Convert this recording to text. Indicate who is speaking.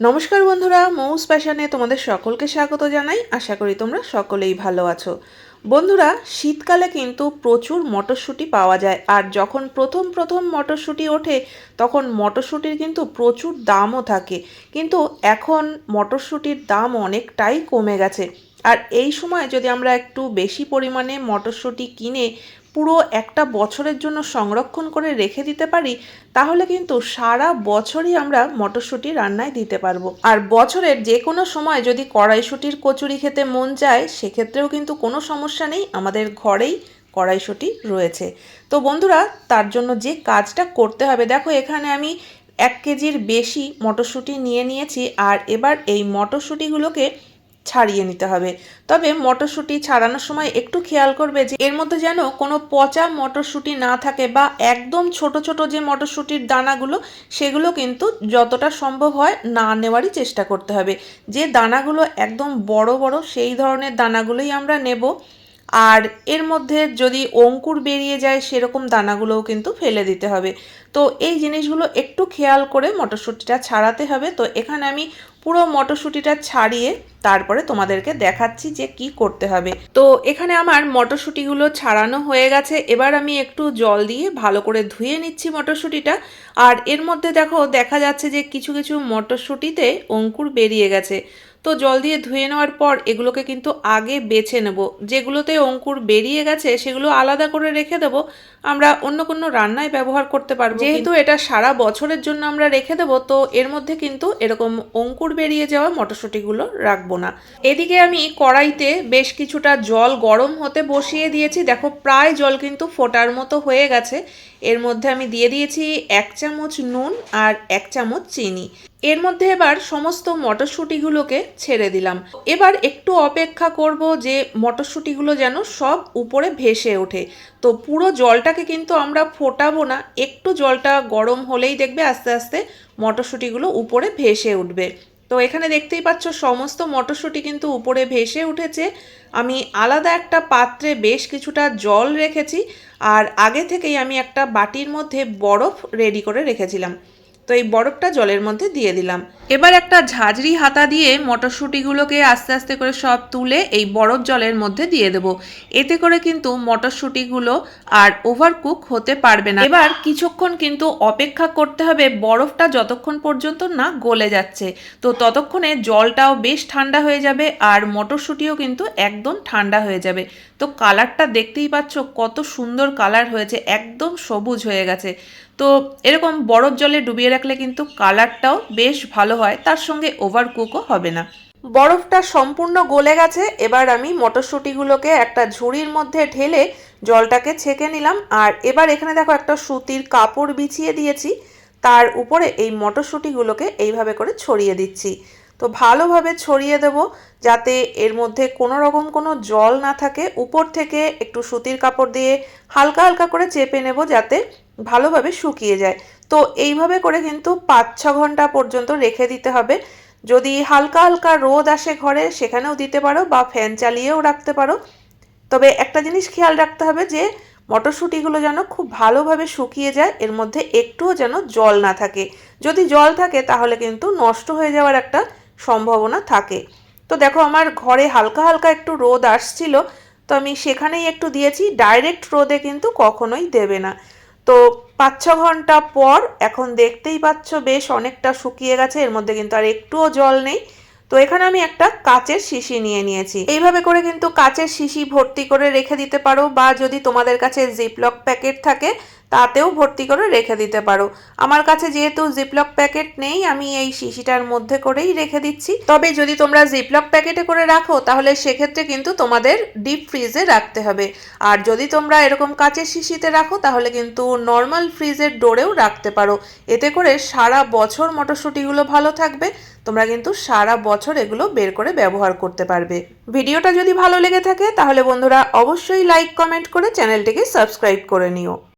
Speaker 1: নমস্কার বন্ধুরা, মৌস প্যাশনে তোমাদের সকলকে স্বাগত জানাই। আশা করি তোমরা সকলেই ভালো আছো। বন্ধুরা, শীতকালে কিন্তু প্রচুর মটরশুঁটি পাওয়া যায় আর যখন প্রথম প্রথম মটরশুঁটি ওঠে, তখন মটরশুঁটির কিন্তু প্রচুর দামও থাকে। কিন্তু এখন মটরশুঁটির দাম অনেকটাই কমে গেছে। আর এই সময় যদি আমরা একটু বেশি পরিমাণে মটরশুঁটি কিনে পুরো একটা বছরের জন্য সংরক্ষণ করে রেখে দিতে পারি, তাহলে কিন্তু সারা বছরই আমরা মটরশুঁটি রান্নায় দিতে পারব। আর বছরের যে কোনো সময় যদি কড়াইশুঁটির কচুরি খেতে মন চায়, সেক্ষেত্রেও কিন্তু কোনো সমস্যা নেই, আমাদের ঘরেই কড়াইশুঁটি রয়েছে। তো বন্ধুরা, তার জন্য যে কাজটা করতে হবে, দেখো এখানে আমি এক কেজির বেশি মটরশুঁটি নিয়ে নিয়েছি, আর এবার এই মটরশুঁটিগুলোকে ছাড়িয়ে নিতে হবে। তবে মটরশুঁটি ছাড়ানোর সময় একটু খেয়াল করবে যে, এর মধ্যে যেন কোনো পচা মটরশুঁটি না থাকে বা একদম ছোট ছোট যে মটরশুঁটির দানাগুলো, সেগুলো কিন্তু যতটা সম্ভব হয় না নেওয়ারই চেষ্টা করতে হবে। যে দানাগুলো একদম বড় বড়, সেই ধরনের দানাগুলোই আমরা নেব। আর এর মধ্যে যদি অঙ্কুর বেরিয়ে যায়, সেরকম দানাগুলোও কিন্তু ফেলে দিতে হবে। তো এই জিনিসগুলো একটু খেয়াল করে মটরশুঁটিটা ছাড়াতে হবে। তো এখানে আমি পুরো মটরশুঁটিটা ছাড়িয়ে তারপরে তোমাদেরকে দেখাচ্ছি যে কি করতে হবে। তো এখানে আমার মটরশুঁটিগুলো ছাড়ানো হয়ে গেছে। এবার আমি একটু জল দিয়ে ভালো করে ধুয়ে নিচ্ছি মটরশুঁটিটা। আর এর মধ্যে দেখো, দেখা যাচ্ছে যে কিছু কিছু মটরশুঁটিতে অঙ্কুর বেরিয়ে গেছে। তো জল দিয়ে ধুয়ে নেওয়ার পর এগুলোকে কিন্তু আগে বেছে নেব। যেগুলোতে অঙ্কুর বেরিয়ে গেছে সেগুলো আলাদা করে রেখে দেবো। আমরা অন্য কোনো রান্নায় ব্যবহার করতে পারব। যেহেতু এটা সারা বছরের জন্য আমরা রেখে দেবো তো এর মধ্যে কিন্তু এরকম অঙ্কুর বেরিয়ে যাওয়া মটরশুঁটিগুলো রাখব না। এদিকে আমি কড়াইতে বেশ কিছুটা জল গরম হতে বসিয়ে দিয়েছি। দেখো প্রায় জল কিন্তু ফোটার মতো হয়ে গেছে। এর মধ্যে আমি দিয়ে দিয়েছি এক চামচ নুন আর এক চামচ চিনি। এর মধ্যে এবার সমস্ত মটরশুঁটিগুলোকে ছেড়ে দিলাম। এবার একটু অপেক্ষা করব যে মটরশুঁটিগুলো যেন সব উপরে ভেসে ওঠে। তো পুরো জলটাকে কিন্তু আমরা ফোটাবো না, একটু জলটা গরম হলেই দেখবে আস্তে আস্তে মটরশুঁটিগুলো উপরে ভেসে উঠবে। তো এখানে দেখতেই পাচ্ছ সমস্ত মটরশুঁটি কিন্তু উপরে ভেসে উঠেছে। আমি আলাদা একটা পাত্রে বেশ কিছুটা জল রেখেছি, আর আগে থেকেই আমি একটা বাটির মধ্যে বরফ রেডি করে রেখেছিলাম। তো এই বরফটা জলের মধ্যে দিয়ে দিলাম। এবার একটা ঝাঁঝরি হাতা দিয়ে মটরশুঁটিগুলোকে আস্তে আস্তে করে সব তুলে এই বরফ জলের মধ্যে দিয়ে দেবো। এতে করে কিন্তু মটরশুঁটিগুলো আর ওভারকুক হতে পারবে না। এবার কিছুক্ষণ কিন্তু অপেক্ষা করতে হবে, বরফটা যতক্ষণ পর্যন্ত না গলে যাচ্ছে। তো ততক্ষণে জলটাও বেশ ঠান্ডা হয়ে যাবে আর মটরশুঁটিও কিন্তু একদম ঠান্ডা হয়ে যাবে। তো কালারটা দেখতেই পাচ্ছ কত সুন্দর কালার হয়েছে, একদম সবুজ হয়ে গেছে। তো এরকম বরফ জলে ডুবিয়ে রাখলে কিন্তু কালারটাও বেশ ভালো হয়, তার সঙ্গে ওভার কুকও হবে না। বরফটা সম্পূর্ণ গলে গেছে, এবার আমি মটরশুঁটিগুলোকে একটা ঝুড়ির মধ্যে ঢেলে জলটাকে ছেঁকে নিলাম, আর এবার এখানে দেখো একটা সুতির কাপড় বিছিয়ে দিয়েছি, তার উপরে এই মটরশুঁটিগুলোকে এইভাবে করে ছড়িয়ে দিচ্ছি। তো ভালোভাবে ছড়িয়ে দেব, যাতে এর মধ্যে কোনো রকম কোনো জল না থাকে, উপর থেকে একটু সুতির কাপড় দিয়ে হালকা হালকা করে চেপে নেব, যাতে ভালোভাবে শুকিয়ে যায়। তো এইভাবে করে কিন্তু পাঁচ ছ ঘণ্টা পর্যন্ত রেখে দিতে হবে। যদি হালকা হালকা রোদ আসে ঘরে, সেখানেও দিতে পারো বা ফ্যান চালিয়েও রাখতে পারো। তবে একটা জিনিস খেয়াল রাখতে হবে যে, মটরশুঁটিগুলো যেন খুব ভালোভাবে শুকিয়ে যায়, এর মধ্যে একটুও যেন জল না থাকে। যদি জল থাকে, তাহলে কিন্তু নষ্ট হয়ে যাওয়ার একটা সম্ভাবনা থাকে। তো দেখো, আমার ঘরে হালকা হালকা একটু রোদ আসছিল, তো আমি সেখানেই একটু দিয়েছি, ডাইরেক্ট রোদে কিন্তু কখনোই দেবে না। তো পাঁচ ছ ঘণ্টা পর এখন দেখতেই পাচ্ছ বেশ অনেকটা শুকিয়ে গেছে, এর মধ্যে কিন্তু আর একটুও জল নেই। তো এখানে আমি একটা কাচের শিশি নিয়ে নিয়েছি। এইভাবে করে কিন্তু কাচের শিশি ভর্তি করে রেখে দিতে পারো বা যদি তোমাদের কাছে জিপলক প্যাকেট থাকে, তাতেও ভর্তি করে রেখে দিতে পারো। আমার কাছে যেহেতু জিপলক প্যাকেট নেই, আমি এই শিশিটার মধ্যে করেই রেখে দিচ্ছি। তবে যদি তোমরা জিপলক প্যাকেটে করে রাখো, তাহলে সেক্ষেত্রে কিন্তু তোমাদের ডিপ ফ্রিজে রাখতে হবে। আর যদি তোমরা এরকম কাচের শিশিতে রাখো, তাহলে কিন্তু নর্মাল ফ্রিজের ডোরেও রাখতে পারো। এতে করে সারা বছর মটরশুঁটিগুলো ভালো থাকবে। তোমরা কিন্তু সারা বছর এগুলো বের করে ব্যবহার করতে পারবে। ভিডিওটা যদি ভালো লেগে থাকে, তাহলে বন্ধুরা অবশ্যই লাইক কমেন্ট করে চ্যানেলটিকে সাবস্ক্রাইব করে নিও।